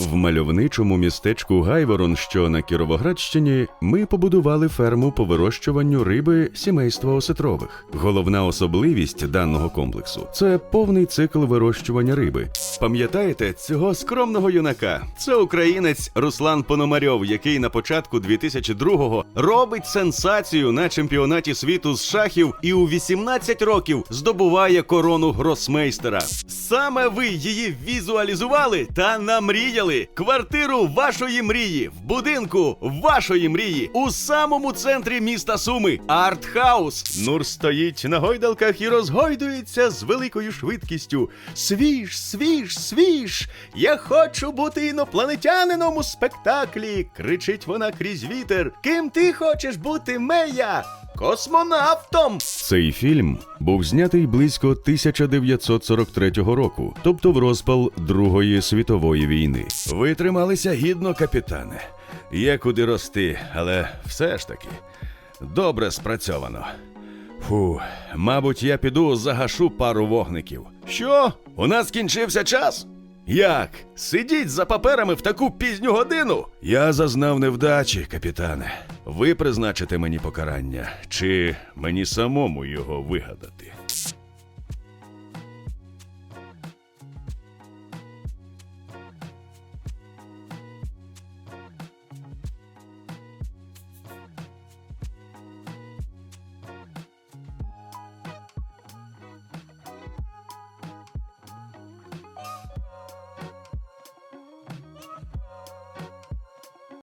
В мальовничому містечку Гайворон, що на Кіровоградщині, ми побудували ферму по вирощуванню риби сімейства осетрових. Головна особливість даного комплексу це повний цикл вирощування риби. Пам'ятаєте цього скромного юнака? Це українець Руслан Пономарьов, який на початку 2002-го робить сенсацію на чемпіонаті світу з шахів і у 18 років здобуває корону гросмейстера. Саме ви її візуалізували та намріяли. Квартиру вашої мрії в будинку вашої мрії у самому центрі міста Суми. Артхаус. Нур стоїть на гойдалках і розгойдується з великою швидкістю. Свіж, свіж, свіж! Я хочу бути інопланетянином у спектаклі. кричить вона крізь вітер. Ким ти хочеш бути, Мея? Космонавтом! Цей фільм був знятий близько 1943 року, тобто в розпал Другої світової війни. Ви трималися гідно, капітане. Є куди рости, але все ж таки добре спрацьовано. Фу, мабуть, я піду загашу пару вогників. Що? У нас кінчився час? Як? Сидіть за паперами в таку пізню годину? Я зазнав невдачі, капітане. Ви призначите мені покарання, чи мені самому його вигадати?